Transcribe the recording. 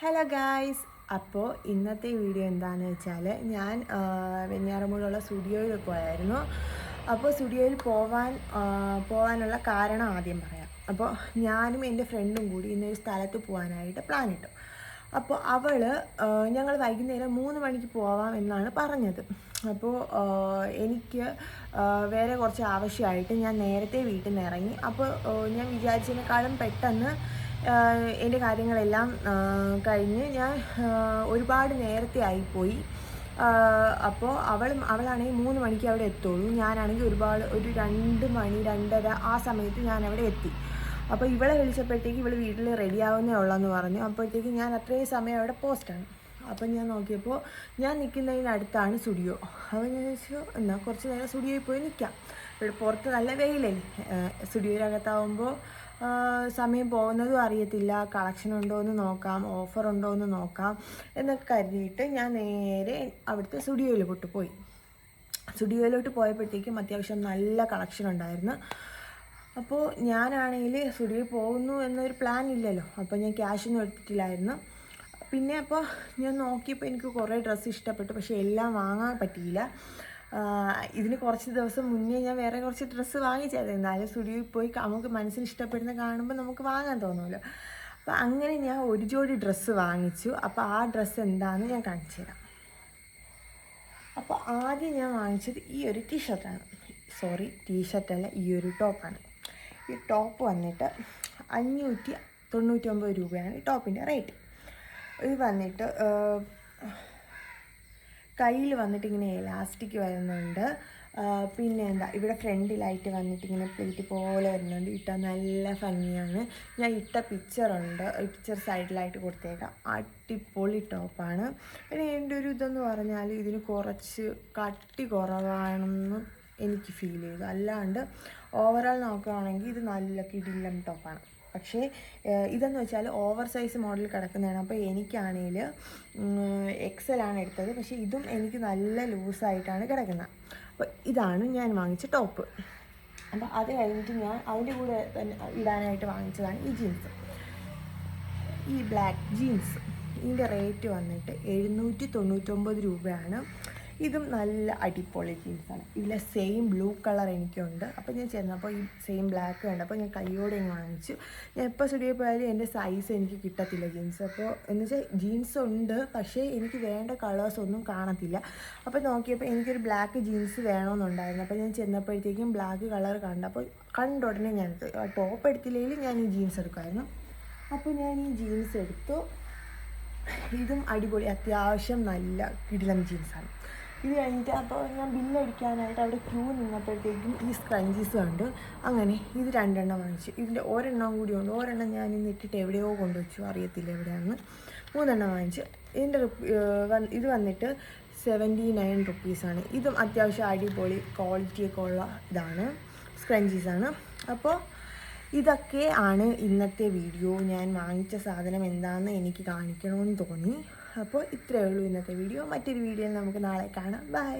Hello guys അപ്പോൾ ഇന്നത്തെ video എന്താണെന്ന് വെച്ചാൽ ഞാൻ വെഞ്ഞാറമ്പുഴുള്ള സ്റ്റുഡിയോയിൽ പോയായിരുന്നു. അപ്പോൾ സ്റ്റുഡിയോയിൽ പോവാൻ പോകാനുള്ള കാരണം ആദ്യം പറയാം. അപ്പോൾ ഞാനും എന്റെ ഫ്രണ്ടും കൂടി ഇന്നൊരു സ്ഥലത്ത് പോകാനായിട്ട് പ്ലാൻ ഇട്ടു. അപ്പോൾ അവൾ ഞങ്ങൾ വൈകുന്നേരം മൂന്ന് മണിക്ക് പോവാം എന്നാണ് പറഞ്ഞത്. അപ്പോൾ എനിക്ക് വേറെ കുറച്ച് ആവശ്യമായിട്ട് ഞാൻ നേരത്തെ വീട്ടിൽ നിന്ന് ഇറങ്ങി അപ്പോൾ ഞാൻ വിചാരിച്ചതിനേക്കാളും പെട്ടെന്ന് എന്റെ കാര്യങ്ങളെല്ലാം കഴിഞ്ഞ് ഞാൻ ഒരുപാട് നേരത്തെ ആയിപ്പോയി. അപ്പോൾ അവൾ അവളാണെങ്കിൽ മൂന്ന് മണിക്ക് അവിടെ എത്തുള്ളൂ. ഞാനാണെങ്കിൽ ഒരുപാട് ഒരു രണ്ട് മണി രണ്ടര ആ സമയത്ത് ഞാൻ അവിടെ എത്തി. അപ്പോൾ ഇവളെ വിളിച്ചപ്പോഴത്തേക്ക് ഇവൾ വീട്ടിൽ റെഡി ആവുന്നേ ഉള്ളെന്ന് പറഞ്ഞു. അപ്പോഴത്തേക്ക് ഞാൻ അത്രയും സമയം അവിടെ പോസ്റ്റാണ് അപ്പം ഞാൻ നോക്കിയപ്പോൾ ഞാൻ നിൽക്കുന്നതിനടുത്താണ് സ്റ്റുഡിയോ അപ്പോൾ ഞാൻ ചോദിച്ചു എന്നാൽ കുറച്ച് നേരം സ്റ്റുഡിയോയിൽ പോയി നിൽക്കാം ഇവിടെ പുറത്ത് നല്ല വെയിലല്ലേ? സ്റ്റുഡിയോയിലകത്താവുമ്പോൾ സമയം പോകുന്നതും അറിയത്തില്ല. കളക്ഷൻ ഉണ്ടോ എന്ന് നോക്കാം ഓഫർ ഉണ്ടോ എന്ന് നോക്കാം എന്നൊക്കെ കരുതിയിട്ട് ഞാൻ നേരെ അവിടുത്തെ സ്റ്റുഡിയോയിൽ പൊട്ട് പോയി. സ്റ്റുഡിയോയിലോട്ട് പോയപ്പോഴത്തേക്കും അത്യാവശ്യം നല്ല കളക്ഷൻ ഉണ്ടായിരുന്നു. അപ്പോൾ ഞാനാണെങ്കിൽ സ്റ്റുഡിയോയിൽ പോകുന്നു എന്നൊരു പ്ലാൻ ഇല്ലല്ലോ. അപ്പോൾ ഞാൻ ക്യാഷൊന്നും എടുത്തിട്ടില്ലായിരുന്നു. പിന്നെ അപ്പോൾ ഞാൻ നോക്കിയപ്പോൾ എനിക്ക് കുറേ ഡ്രസ്സ് ഇഷ്ടപ്പെട്ടു. പക്ഷേ എല്ലാം വാങ്ങാൻ പറ്റിയില്ല. ഇതിന് കുറച്ച് ദിവസം മുന്നേ ഞാൻ വേറെ കുറച്ച് ഡ്രസ്സ് വാങ്ങിച്ചായിരുന്നു. എന്നാലും സ്റ്റുഡിയോയിൽ പോയി നമുക്ക് മനസ്സിന് ഇഷ്ടപ്പെടുന്ന കാണുമ്പോൾ നമുക്ക് വാങ്ങാൻ തോന്നുമല്ലോ. അപ്പോൾ അങ്ങനെ ഞാൻ ഒരു ജോഡി ഡ്രസ്സ് വാങ്ങിച്ചു. അപ്പോൾ ആ ഡ്രസ്സ് എന്താണെന്ന് ഞാൻ കാണിച്ചു തരാം. അപ്പോൾ ആദ്യം ഞാൻ വാങ്ങിച്ചത് ഈ ഒരു ടീഷർട്ടാണ്. സോറി ടീഷർട്ടല്ല ഈ ഒരു ടോപ്പാണ്. ഈ ടോപ്പ് വന്നിട്ട് അഞ്ഞൂറ്റി തൊണ്ണൂറ്റി ഒമ്പത് രൂപയാണ് ഈ ടോപ്പിന്റെ റേറ്റ്. ഇത് വന്നിട്ട് കയ്യിൽ വന്നിട്ട് ഇങ്ങനെ എലാസ്റ്റിക് വരുന്നുണ്ട് പിന്നെ എന്താ ഇവിടെ ഫ്രണ്ടിലായിട്ട് വന്നിട്ട് ഇങ്ങനെ പ്ലേറ്റ് പോലെ വരുന്നുണ്ട്. ഇട്ടാൽ നല്ല ഭംഗിയാണ്. ഞാൻ ഇട്ട പിക്ചറുണ്ട് പിക്ചർ സൈഡിലായിട്ട് കൊടുത്തേക്കാം. അടിപൊളി ടോപ്പാണ് പിന്നെ എന്റെ ഒരു ഇതെന്ന് പറഞ്ഞാൽ ഇതിന് കുറച്ച് കട്ടി കുറവാണെന്ന് എനിക്ക് ഫീൽ ചെയ്തു. അല്ലാണ്ട് ഓവറോൾ നോക്കുകയാണെങ്കിൽ ഇത് നല്ല കിടിലം ടോപ്പാണ് പക്ഷേ ഇതെന്ന് വെച്ചാൽ ഓവർ സൈസ് മോഡൽ കിടക്കുന്നതാണ് അപ്പോൾ എനിക്കാണെങ്കിൽ ആണ് എടുത്തത്. പക്ഷേ ഇതും എനിക്ക് നല്ല ലൂസായിട്ടാണ് കിടക്കുന്നത്. അപ്പോൾ ഇതാണ് ഞാൻ വാങ്ങിച്ച ടോപ്പ്. അപ്പോൾ അത് കഴിഞ്ഞിട്ട് ഞാൻ അതിന്റെ കൂടെ തന്നെ ഇടാനായിട്ട് വാങ്ങിച്ചതാണ് ഈ ജീൻസ്. ഈ ബ്ലാക്ക് ജീൻസ്. ഇതിന്റെ റേറ്റ് വന്നിട്ട് എഴുന്നൂറ്റി തൊണ്ണൂറ്റൊമ്പത് രൂപയാണ്. ഇതും നല്ല അടിപൊളി ജീൻസാണ് ഇതിലെ സെയിം ബ്ലൂ കളർ എനിക്കുണ്ട്. അപ്പോൾ ഞാൻ ചെന്നപ്പോൾ ഈ സെയിം ബ്ലാക്ക് ഉണ്ട് അപ്പോൾ ഞാൻ കൈയോടെ അങ്ങ് വാങ്ങിച്ചു. ഞാൻ എപ്പോൾ സ്റ്റുഡിയോ പോയാലും എന്റെ സൈസ് എനിക്ക് കിട്ടത്തില്ല ജീൻസ് അപ്പോൾ എന്ന് വെച്ചാൽ ജീൻസ് ഉണ്ട് പക്ഷേ എനിക്ക് വേണ്ട കളേഴ്സ് ഒന്നും കാണത്തില്ല. അപ്പോൾ നോക്കിയപ്പോൾ എനിക്കൊരു ബ്ലാക്ക് ജീൻസ് വേണമെന്നുണ്ടായിരുന്നു അപ്പോൾ ഞാൻ ചെന്നപ്പോഴത്തേക്കും ബ്ലാക്ക് കളർ കണ്ടപ്പോൾ കണ്ട ഉടനെ ഞാൻ ടോപ്പ് എടുത്തില്ലെങ്കിൽ ഞാൻ ഈ ജീൻസ് എടുക്കുമായിരുന്നു. അപ്പോൾ ഞാൻ ഈ ജീൻസ് എടുത്തു. ഇതും അടിപൊളി അത്യാവശ്യം നല്ല കിടിലം ജീൻസാണ് ഇത് കഴിഞ്ഞിട്ട് അപ്പോൾ ഞാൻ ബില്ലടിക്കാനായിട്ട് അവിടെ ക്യൂ നിന്നപ്പോഴത്തേക്കും ഈ സ്ക്രഞ്ചീസ് കണ്ട്. അങ്ങനെ ഇത് രണ്ടെണ്ണം വാങ്ങിച്ചു. ഇതിന്റെ ഒരെണ്ണം കൂടി ഉണ്ട്. ഒരെണ്ണം ഞാൻ ഇന്ന് ഇട്ടിട്ട് എവിടെയോ കൊണ്ടുവച്ചു. അറിയത്തില്ല എവിടെയാണെന്ന്. മൂന്നെണ്ണം വാങ്ങിച്ചു. ഇതിന്റെ ഇത് വന്നിട്ട് സെവന്റി നയൻ റുപ്പീസാണ് ഇതും അത്യാവശ്യം അടിപൊളി ക്വാളിറ്റിയൊക്കെ ഉള്ള ഇതാണ്. സ്ക്രഞ്ചീസാണ് അപ്പോൾ ഇതൊക്കെ ആണ് ഇന്നത്തെ വീഡിയോ. ഞാൻ വാങ്ങിച്ച സാധനം എന്താണെന്ന് എനിക്ക് കാണിക്കണമെന്ന് തോന്നി. അപ്പോൾ ഇത്രയേ ഉള്ളൂ ഇന്നത്തെ വീഡിയോ. മറ്റൊരു വീഡിയോയിൽ നമുക്ക് നാളെ കാണാം. ബൈ